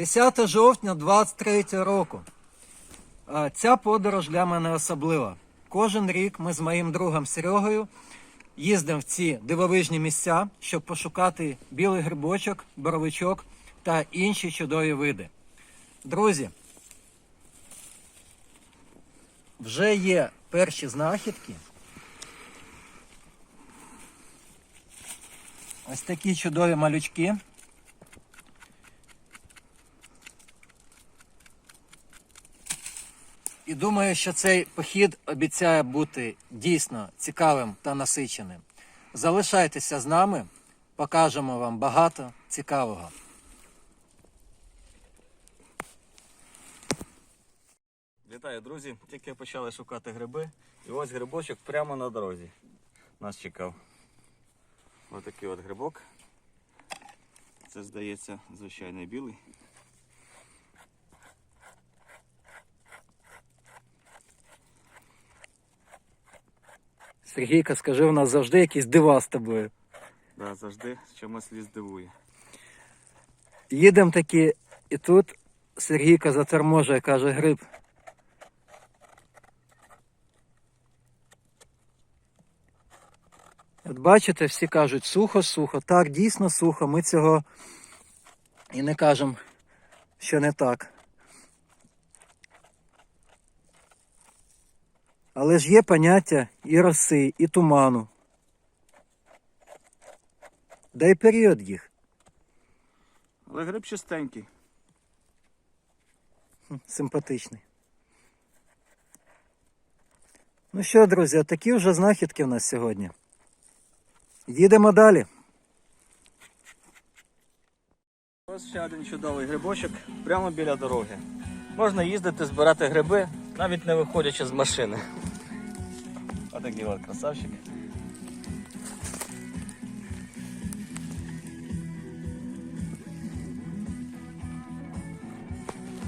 10 жовтня 23 року. Ця подорож для мене особлива. Кожен рік ми з моїм другом Серегою їздимо в ці дивовижні місця, щоб пошукати білий грибочок, боровичок та інші чудові види. Друзі, вже є перші знахідки. Ось такі чудові малючки. І думаю, що цей похід обіцяє бути дійсно цікавим та насиченим. Залишайтеся з нами, покажемо вам багато цікавого. Вітаю, друзі! Тільки почали шукати гриби. І ось грибочок прямо на дорозі. Нас чекав. Ось такий от грибок. Це здається звичайний білий. Сергійка, скажи, у нас завжди якісь дива з тобою. Да, завжди чимось ліс дивує. Їдемо таки, і тут Сергійка заторможує, каже гриб. От бачите, всі кажуть сухо, сухо. Так, дійсно сухо. Ми цього і не кажемо, що не так. Але ж є поняття і роси, і туману. Дай період їх. Але гриб чистенький. Симпатичний. Ну що, друзі, такі вже знахідки в нас сьогодні. Їдемо далі. Ось ще один чудовий грибочок прямо біля дороги. Можна їздити, збирати гриби, навіть не виходячи з машини. Ось такий от красавчик.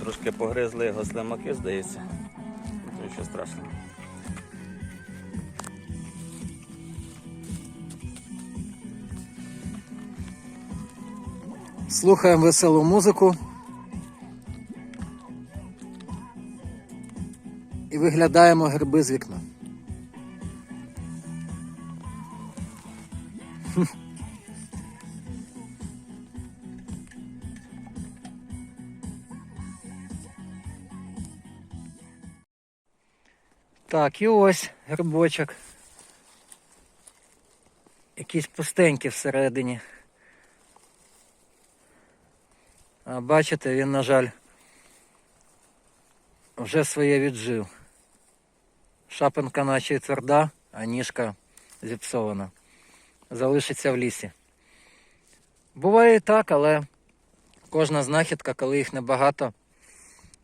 Трошки погризли його слимаки, здається. Ну, Нічого страшного. Слухаємо веселу музику. Виглядаємо гриби з вікна. Так, і ось грибочок. Якийсь пустенький всередині. А бачите, він, на жаль, вже своє віджив. Шапинка наче тверда, а ніжка зіпсована. Залишиться в лісі. Буває і так, але кожна знахідка, коли їх небагато,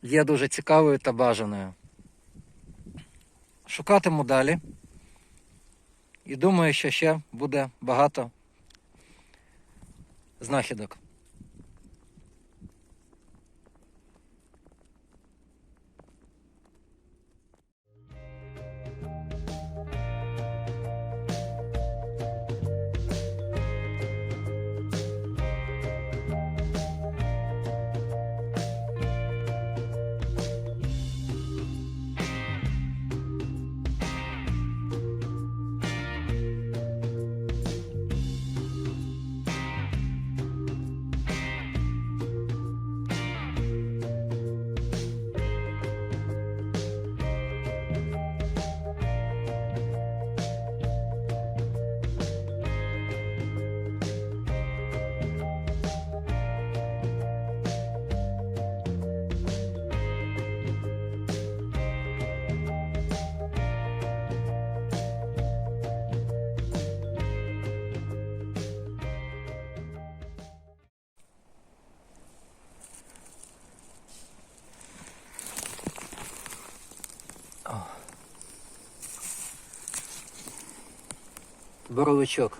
є дуже цікавою та бажаною. Шукатиму далі. І думаю, що ще буде багато знахідок. Боровичок.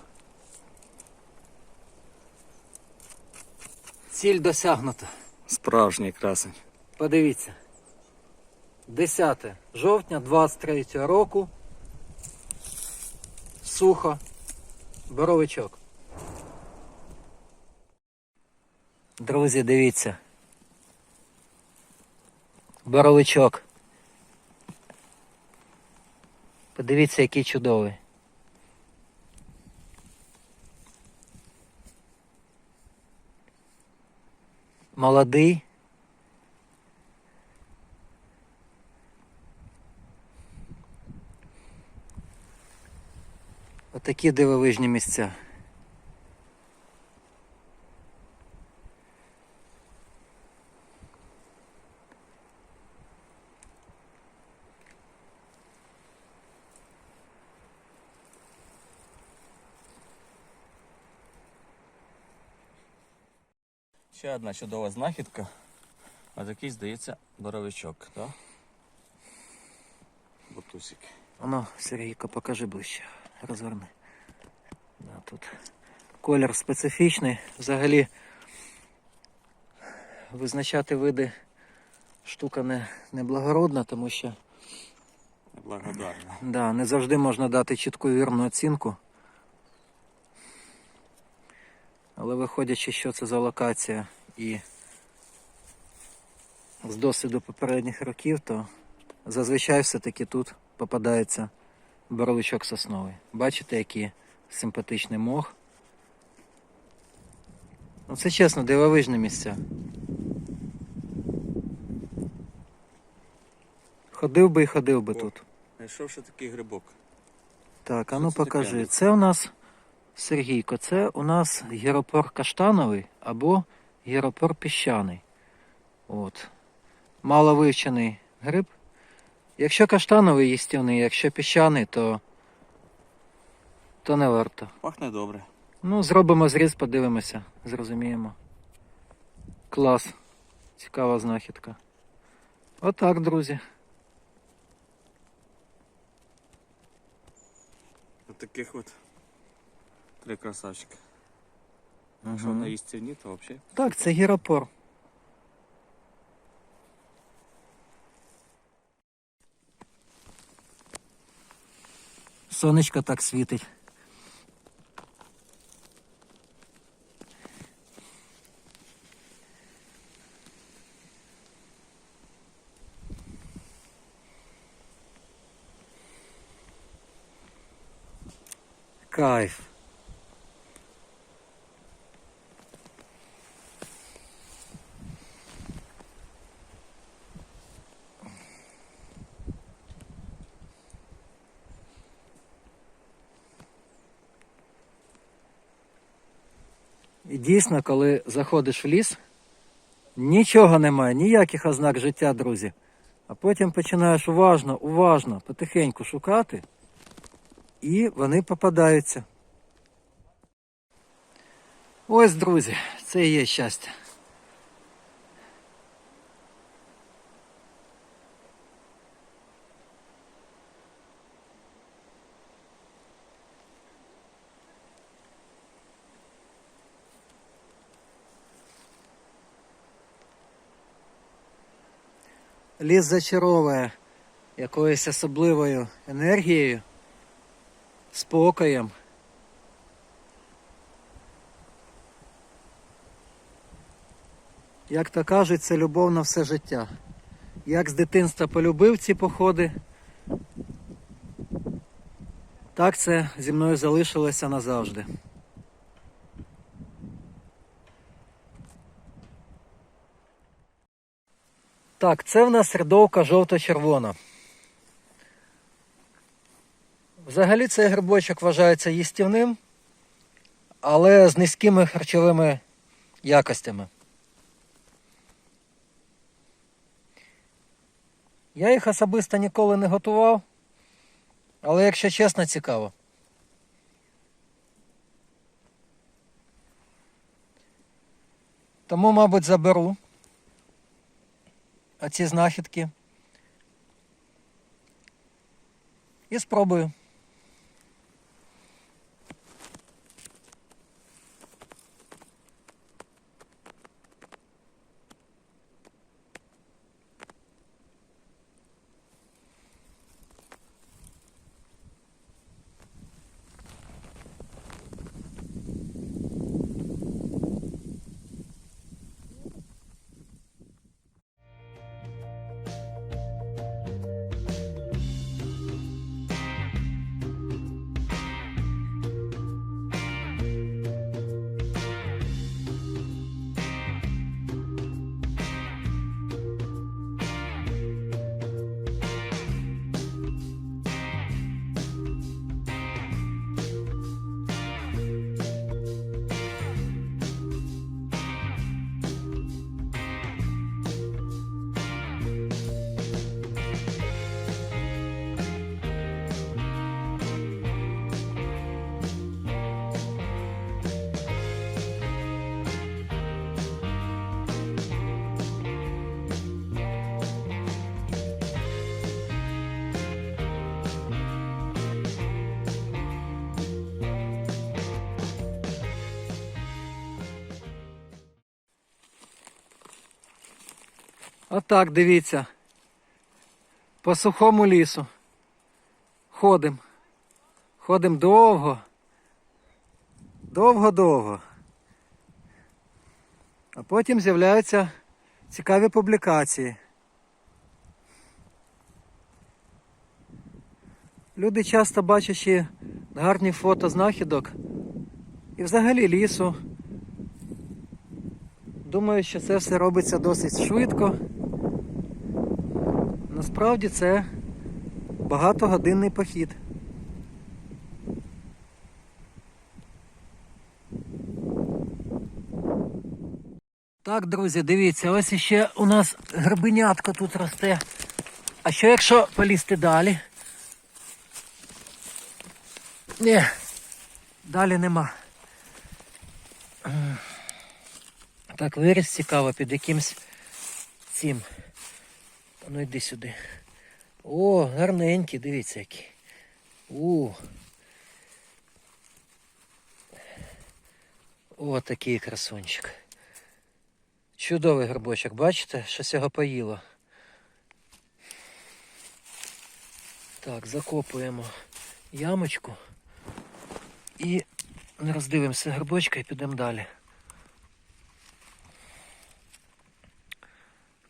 Ціль досягнута. Справжній красень. Подивіться. 10 жовтня 23 року. Сухо. Боровичок. Друзі, дивіться. Боровичок. Подивіться, який чудовий. Молодий. Отакі дивовижні місця. Ще одна чудова знахідка. А такий, здається, боровичок, так? Бутусик. Ану, Сергійко, покажи ближче. Розверни. Да, тут колір специфічний. Взагалі визначати види штука не, не благородна, тому що Благодарна. да, не завжди можна дати чітку вірну оцінку. Але виходячи, що це за локація і з досвіду попередніх років, то зазвичай все-таки тут попадається боровичок сосновий. Бачите, який симпатичний мох. Ну це чесно, дивовижне місця. Ходив би і ходив би О. тут. Знайшов ще такий грибок. Так, а ну покажи. Це у нас Сергійко, це у нас гіропор каштановий або гіропор піщаний. От. Мало вивчений гриб. Якщо каштановий їстівний, якщо піщаний, то, то не варто. Пахне добре. Ну, зробимо зріз, подивимося, зрозуміємо. Клас. Цікава знахідка. Отак, друзі. От таких от три красавчика. Якщо Мгм. на їстівні, то взагалі. Так, це гіропор. Сонечко так світить. Кайф. Дійсно, коли заходиш в ліс, нічого немає, ніяких ознак життя, друзі. А потім починаєш уважно, уважно, потихеньку шукати, і вони попадаються. Ось, друзі, це і є щастя. Ліс зачаровує якоюсь особливою енергією, спокоєм. Як то кажуть, це любов на все життя. Як з дитинства полюбив ці походи, так це зі мною залишилося назавжди. Так, це в нас рядовка жовто-червона. Взагалі цей грибочок вважається їстівним, але з низькими харчовими якостями. Я їх особисто ніколи не готував, але якщо чесно, цікаво. Тому, мабуть, заберу оці знахідки і спробую. Отак, дивіться. По сухому лісу. Ходим. Ходим довго. Довго-довго. А потім з'являються цікаві публікації. Люди часто бачачи гарні фото знахідок і взагалі лісу. Думаю, що це все робиться досить швидко. Насправді це багатогодинний похід. Так, друзі, дивіться, ось іще у нас грибенятко тут росте. А що якщо полізти далі? Ні, далі нема. Так, виріс цікаво під якимсь цим. Ну йди сюди. О, гарненький, дивіться який. У. О, такий красунчик. Чудовий грибочок, бачите, щось його поїло. Так, закопуємо ямочку і роздивимося грибочка і підемо далі.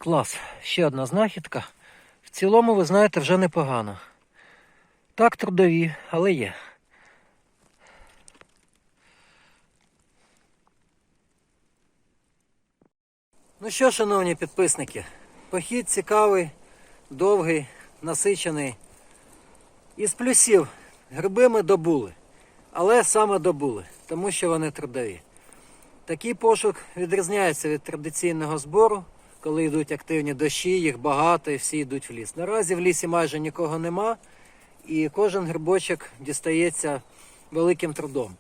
Клас, ще одна знахідка. В цілому, ви знаєте, вже непогано. Так, трудові, але є. Ну що, шановні підписники, похід цікавий, довгий, насичений. Із плюсів гриби ми добули, але саме добули, тому що вони трудові. Такий пошук відрізняється від традиційного збору, коли йдуть активні дощі, їх багато і всі йдуть в ліс. Наразі в лісі майже нікого нема, і кожен грибочок дістається великим трудом.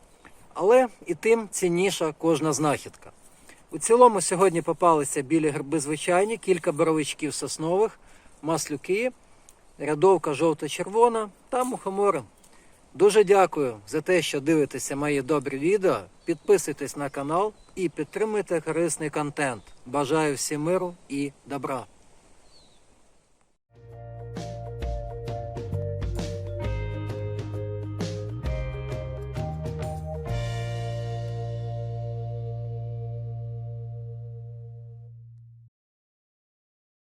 Але і тим цінніша кожна знахідка. У цілому сьогодні попалися білі гриби звичайні, кілька боровичків соснових, маслюки, рядовка жовто-червона та мухомори. Дуже дякую за те, що дивитеся мої добрі відео. Підписуйтесь на канал і підтримуйте корисний контент. Бажаю всім миру і добра.